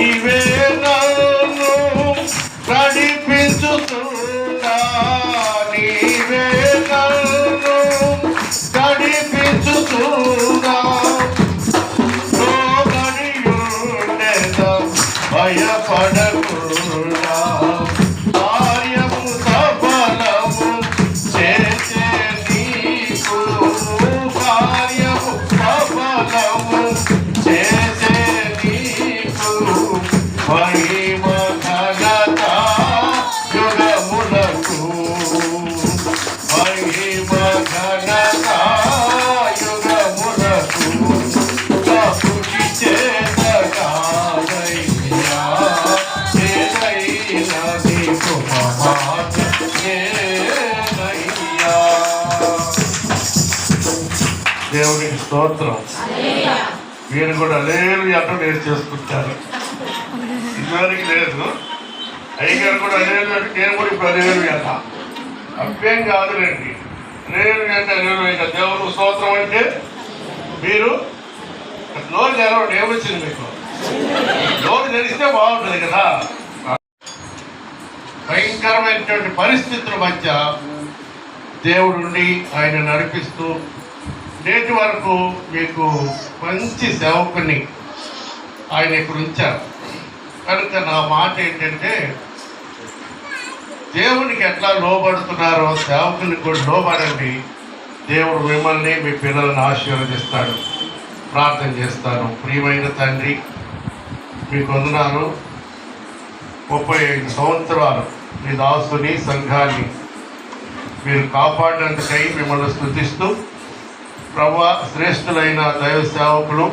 నీవే నన్ను మీరు కూడా లేరు అంట నేను చేసుకుంటారు ఇదివరకు లేదు. అయ్యగారు కూడా లేదు అంటే నేను కూడా ఇప్పుడు లేరు అంట అప్పేం కాదులేండి. లేరు ఎంత లేరు ఇక దేవుడు స్తోత్రం అంటే మీరు లోన్ తెరవండి ఏమొచ్చింది మీకు? లోన్ తెలిస్తే బాగుంటుంది కదా. భయంకరమైనటువంటి పరిస్థితుల మధ్య దేవుడుండి ఆయన నడిపిస్తూ నేటి వరకు మీకు మంచి సేవకుని ఆయన ఇక్కడ ఉంచారు. కనుక నా మాట ఏంటంటే దేవునికి ఎట్లా లోబడుతున్నారో సేవకుని కూడా లోబడండి. దేవుడు మిమ్మల్ని మీ పిల్లలను ఆశీర్వదిస్తాడు. ప్రార్థన చేస్తాను. ప్రియమైన తండ్రి మీకు వందనాలు. ముప్పై ఐదు సంవత్సరాలు మీ దాసుని సంఘాన్ని మీరు కాపాడినందుకై మిమ్మల్ని స్థుతిస్తూ ప్రభా శ్రేష్ఠులైన దైవ సేవకులు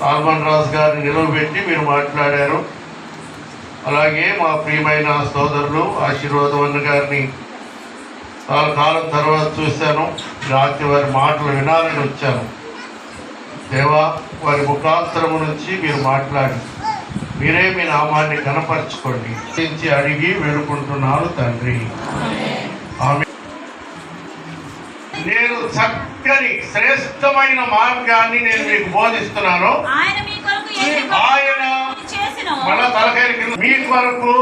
సాల్మన్ రాజు గారిని నిలవబెట్టి మీరు మాట్లాడారు. అలాగే మా ప్రియమైన సోదరులు ఆశీర్వాదవన్న గారిని చాలా కాలం తర్వాత చూశాను. రాత్రి వారి మాటలు వినాలని వచ్చాను. దేవా వారి ముఖాంతరము నుంచి మీరు మాట్లాడి మీరే మీ నామాన్ని కనపరచుకోండి చించి అడిగి వేడుకుంటున్నాను తండ్రి. ఆమె నేను చక్కని శ్రేష్టమైన మార్గాన్ని నేను మీకు బోధిస్తున్నాను. ఆయన మన తలకాయ మీ కొరకు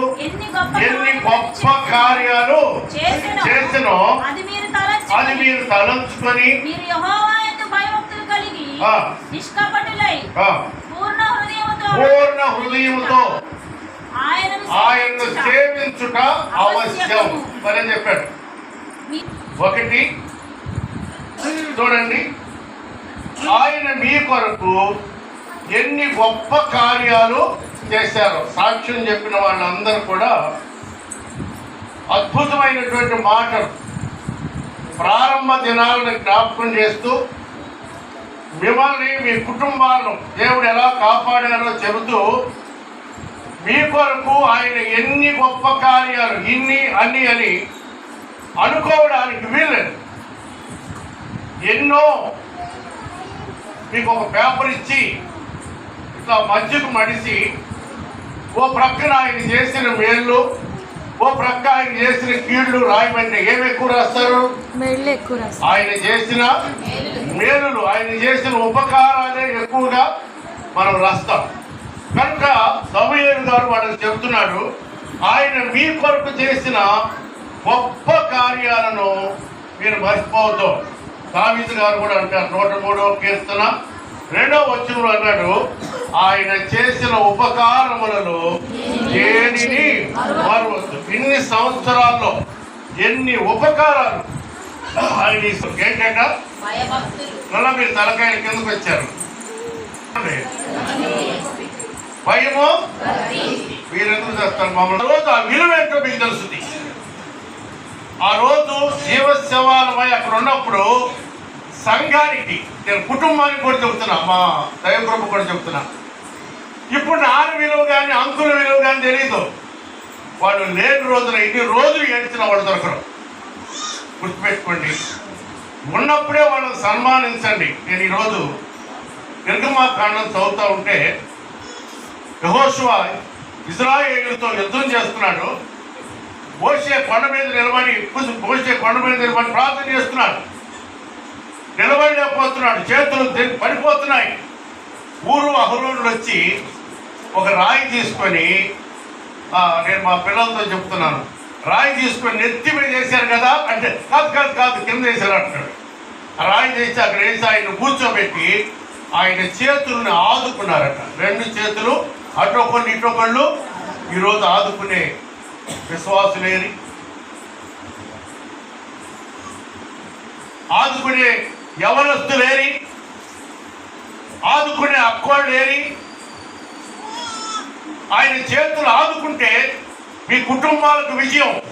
ఎన్ని గొప్ప కార్యాలు చేసెనో, అది మీరు తలంచుకొని, పూర్ణ హృదయంతో ఆయనను సేవించుట అవశ్యం అని చెప్పాడు. ఒకటి చూడండి. ఆయన మీ కొరకు ఎన్ని గొప్ప కార్యాలు చేశారు. సాక్ష్యం చెప్పిన వాళ్ళందరూ కూడా అద్భుతమైనటువంటి మాటలు ప్రారంభ దినాలను జ్ఞాపకం చేస్తూ మిమ్మల్ని మీ కుటుంబాలను దేవుడు ఎలా కాపాడారో చెబుతూ మీ కొరకు ఆయన ఎన్ని గొప్ప కార్యాలు ఇన్ని అన్ని అని అనుకోవడానికి వీల్లేదు. ఎన్నో మీకు ఒక పేపర్ ఇచ్చి ఇట్లా మధ్యకు మడిసి ఓ ప్రక్కన ఆయన చేసిన మేళ్ళు ఓ ప్రక్క ఆయన చేసిన కీళ్ళు రాయమంటే ఏమి ఎక్కువ రాస్తారు? ఆయన చేసిన మేలులు ఆయన చేసిన ఉపకారాలే ఎక్కువగా మనం రాస్తాం. కనుక సమయలు గారు వాళ్ళకి చెబుతున్నాడు ఆయన మీ కొరకు చేసిన గొప్ప కార్యాలను మీరు మర్చిపోవద్దు. దావీదు గారు కూడా అంటారు నూట మూడవ కీర్తన. రెండవ వచ్చిన అన్నాడు ఆయన చేసిన ఉపకారములలో దేనిని మరవద్దు. ఇన్ని సంవత్సరాల్లో ఎన్ని ఉపకారాలు? ఆయన ఏంటంట? మళ్ళా మీరు తలకాయల కిందకు వచ్చారు. భయము? మీరెందుకు చేస్తారు మమ్మల్ని? రోజు ఆ విలువ ఏంటో మీకు తెలుస్తుంది. ఆ రోజు జీవశవాలమై అక్కడ ఉన్నప్పుడు సంఘానికి నేను కుటుంబానికి కూడా చెబుతున్నా. మా దైవప్రభు కూడా చెబుతున్నా. ఇప్పుడు నాన్న విలువ కానీ అంకుల విలువ కానీ తెలియదు వాళ్ళు లేని రోజున ఇన్ని రోజులు ఏడ్చిన వాళ్ళు దొరకరు. గుర్తుపెట్టుకోండి. ఉన్నప్పుడే వాళ్ళని సన్మానించండి. నేను ఈరోజు నిర్గమా కాండం చదువుతూ ఉంటే యహోశివ ఇజ్రాయేలుతో యుద్ధం చేస్తున్నాడు. మోసే కొండ మీద నిలబడి మోసే కొండ మీద నిలబడి ప్రార్థన చేస్తున్నాడు. నిలబడలేకపోతున్నాడు చేతులు పడిపోతున్నాయి. ఊరు అహరోనుడు వచ్చి ఒక రాయి తీసుకొని నేను మా పిల్లలతో చెప్తున్నాను. రాయి తీసుకొని నెత్తి మీద చేశారు కదా? అంటే కాదు కాదు కాదు కింద వేశారు అంటున్నాడు. ఆ రాయి చేసి అక్కడ వేసి ఆయన కూర్చోబెట్టి ఆయన చేతులను ఆదుకున్నారట. రెండు చేతులు అటొకళ్ళు ఇటొకళ్ళు ఈరోజు ఆదుకునే విశ్వాసులేని ఆదుకునే యవనస్తులేని ఆదుకునే హక్కోడు లేని ఆయన చేతులు ఆదుకుంటే మీ కుటుంబాలకు విజయం.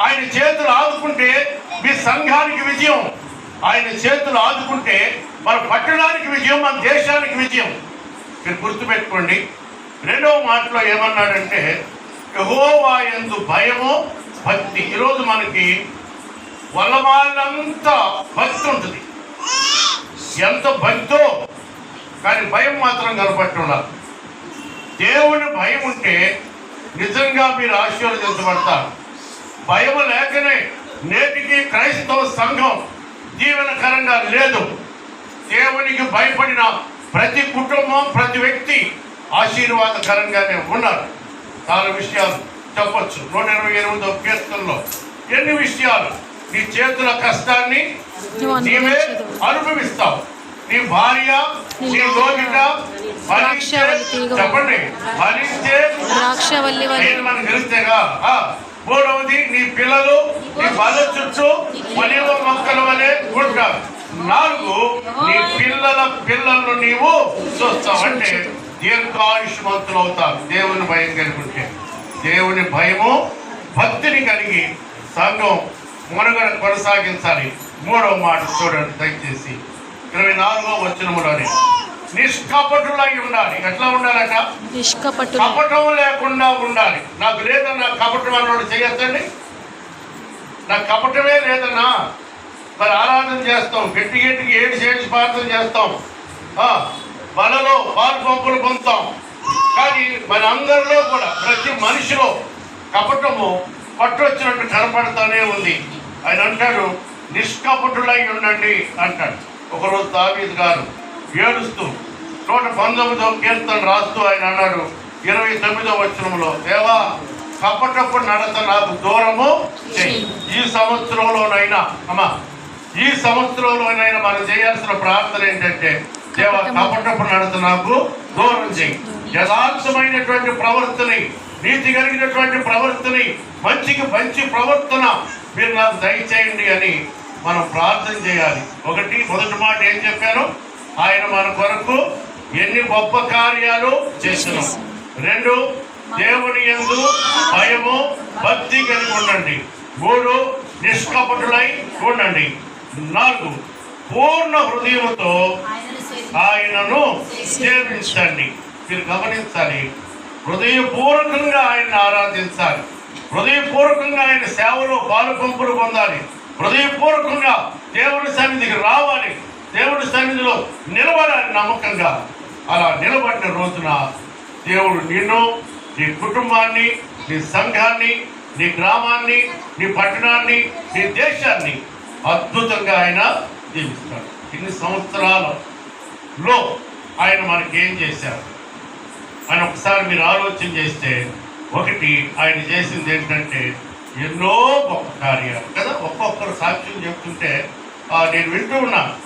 ఆయన చేతులు ఆదుకుంటే మీ సంఘానికి విజయం. ఆయన చేతులు ఆదుకుంటే మన పట్టణానికి విజయం మన దేశానికి విజయం. మీరు గుర్తుపెట్టుకోండి రెండవ మాటలో ఏమన్నాడంటే యహోవా ఎందు భయము భక్తి. ఈరోజు మనకి వల్లమాలంతా భక్తి ఉంటుంది. ఎంత భక్తో కానీ భయం మాత్రం కనపట్టున్నారు దేవుని భయం ఉంటే నిజంగా మీరు ఆశీర్వదించబడతారు. భయం లేకనే నేటికి క్రైస్తవ సంఘం జీవనకరంగా లేదు. దేవునికి భయపడిన ప్రతి కుటుంబం ప్రతి వ్యక్తి ఆశీర్వాదకరంగానే ఉన్నారు. చాలా విషయాలు చెప్పొచ్చు. నూట ఇరవై ఎనిమిదో కీర్తనలో ఎన్ని విషయాలు? నీ చేతుల కష్టాన్ని నీవే అనుభవిస్తావు. నీ భార్య నీ లోకిట చెప్పండి ఫలించే ద్రాక్షవల్లి మనకు తెలిస్తేగా మూడవది నీ పిల్లలు నీ బల చుట్టూ ఒలివ మొక్కల వలె ఉంటారు. నాలుగు నీ పిల్లల పిల్లలను నీవు చూస్తావు అంటే దీర్ఘాయుష్మంతులు అవుతారు. దేవుని భయం కలిగి ఉంటే. దేవుని భయము భక్తిని కలిగి సంఘం మనుగడ కొనసాగించాలి. మూడవ మాట చూడండి దయచేసి. ఇరవై నాలుగో వచనములోని నిష్కపటులై ఉండాలి. ఎట్లా ఉండాలట? నిష్కపటు కపటం లేకుండా ఉండాలి. నాకు లేదన్నా కపటం అన్నోడు చేయొద్దండి నాకు కపటమే లేదన్నా. మరి ఆరాధన చేస్తాం గట్టి గట్టికి ఏడు ఏడు ప్రార్థన చేస్తాం. బలలో పాలు పంపులు పొందుతాం. కానీ మన అందరిలో కూడా ప్రతి మనిషిలో కపటము పట్టొచ్చినట్టు కనపడుతూనే ఉంది. ఆయన అంటాడు నిష్కపటులై ఉండండి అంటాడు. ఒకరోజు దావీద్ గారు ఏడుస్తూ నూట పంతొమ్మిదో కీర్తన రాస్తూ ఆయన అన్నాడు ఇరవై తొమ్మిదో వచనంలో దేవా కపటపు నడత నాకు దూరము ఈ సంవత్సరంలోనైనా అమ్మా ఈ సంవత్సరంలోనైనా మనం చేయాల్సిన ప్రార్థన ఏంటంటే దేవా కపటపు నడత నాకు దూరం చేయి యథార్థమైనటువంటి ప్రవర్తని నీతి కలిగినటువంటి ప్రవర్తని మంచికి మంచి ప్రవర్తన మీరు నాకు దయచేయండి అని మనం ప్రార్థన చేయాలి. ఒకటి మొదటి మాట ఏం చెప్పాను ఆయన మన కొరకు ఎన్ని గొప్ప కార్యాలు చేస్తున్నాం రెండు దేవుని ఎందు భయము భక్తి కలిగి ఉండండి. మూడు నిష్కపటులై ఉండండి. నాలుగు పూర్ణ హృదయంతో ఆయనను ఆయనను సేవించండి. మీరు గమనించాలి హృదయపూర్వకంగా ఆయన్ని ఆరాధించాలి. హృదయపూర్వకంగా ఆయన సేవలో పాలుపంపులు పొందాలి. హృదయపూర్వకంగా దేవుడి సన్నిధికి రావాలి. దేవుడి సన్నిధిలో నిలబడాలి నమ్మకంగా. అలా నిలబడిన రోజున దేవుడు నిన్ను నీ కుటుంబాన్ని నీ సంఘాన్ని నీ గ్రామాన్ని నీ పట్టణాన్ని నీ దేశాన్ని అద్భుతంగా ఆయన దీవిస్తాడు. ఇన్ని సంవత్సరాలలో ఆయన మనకేం చేశారు? ఆయన ఒకసారి మీరు ఆలోచన చేస్తే ఒకటి ఆయన చేసింది ఏంటంటే ఎన్నో గొప్ప కార్యాలు. కదా? ఒక్కొక్కరు సాక్ష్యం చెప్తుంటే నేను వింటూ ఉన్నా.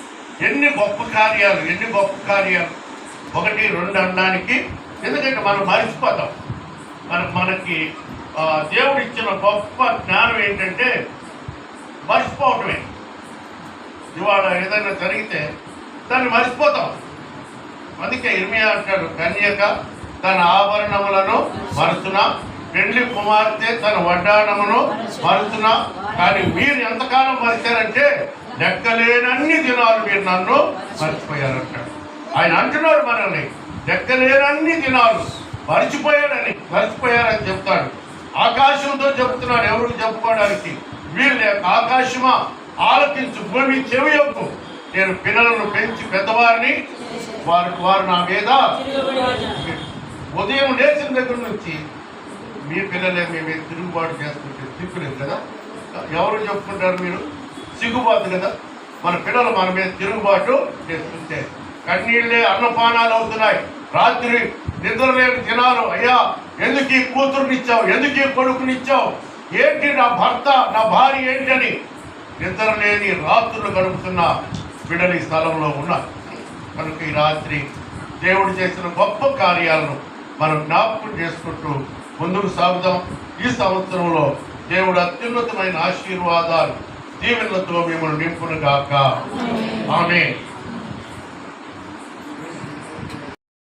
ఎన్ని గొప్ప కార్యాలు ఎన్ని గొప్ప కార్యాలు? ఒకటి రెండు అనడానికి ఎందుకంటే మనం మర్చిపోతాం. మన మనకి దేవుడు ఇచ్చిన గొప్ప జ్ఞానం ఏంటంటే మర్చిపోవటమే. ఇవాళ ఏదైనా జరిగితే దాన్ని మర్చిపోతాం. అందుకే ఇర్మియా అంటాడు కన్యక తన ఆభరణములను మరుచున పెండ్లి కుమార్తె తన వడ్డానమును మరుచున కానీ మీరు ఎంతకాలం మరిచారంటే లెక్కలేనన్ని దినాలు మీరు నన్ను మర్చిపోయారంటాడు. ఆయన అంటున్నారు మనల్ని లెక్కలేనన్ని దినాలు మరిచిపోయాడని మర్చిపోయారని చెప్తాడు. ఆకాశంతో చెప్తున్నాడు ఎవరికి చెప్పుకోవడానికి? వీళ్ళు ఆకాశమా? ఆలకించు భూమి చెవి యొక్క. నేను పిల్లలను పెంచి పెద్దవారిని వారు వారు నా మీద ఉదయం లేచిన దగ్గర నుంచి మీ పిల్లలే మేము తిరుగుబాటు చేస్తుంటే సిగ్గులేదు కదా? ఎవరు చెప్పుకుంటారు మీరు? సిగ్గుబాటు కదా? మన పిల్లలు మన మీద తిరుగుబాటు చేస్తుంటే కన్నీళ్ళే అన్నపానాలు అవుతున్నాయి. రాత్రి నిద్ర లేని తినాలు అయ్యా ఎందుకు ఈ కూతురునిచ్చావు? ఎందుకు ఈ కొడుకునిచ్చావు? ఏంటి నా భర్త నా భార్య ఏంటని? నిద్ర లేని రాత్రులు గడుపుతున్న బిడ్డలు ఈ స్థలంలో ఉన్నారు. కనుక ఈ రాత్రి దేవుడు చేసిన గొప్ప కార్యాలను మనం జ్ఞాపకం చేసుకుంటూ ముందుకు సాగుదాం. ఈ సంవత్సరంలో దేవుడు అత్యున్నతమైన ఆశీర్వాదాలు దీవెనలతో మిమ్మల్ని నింపును గాక ఆమె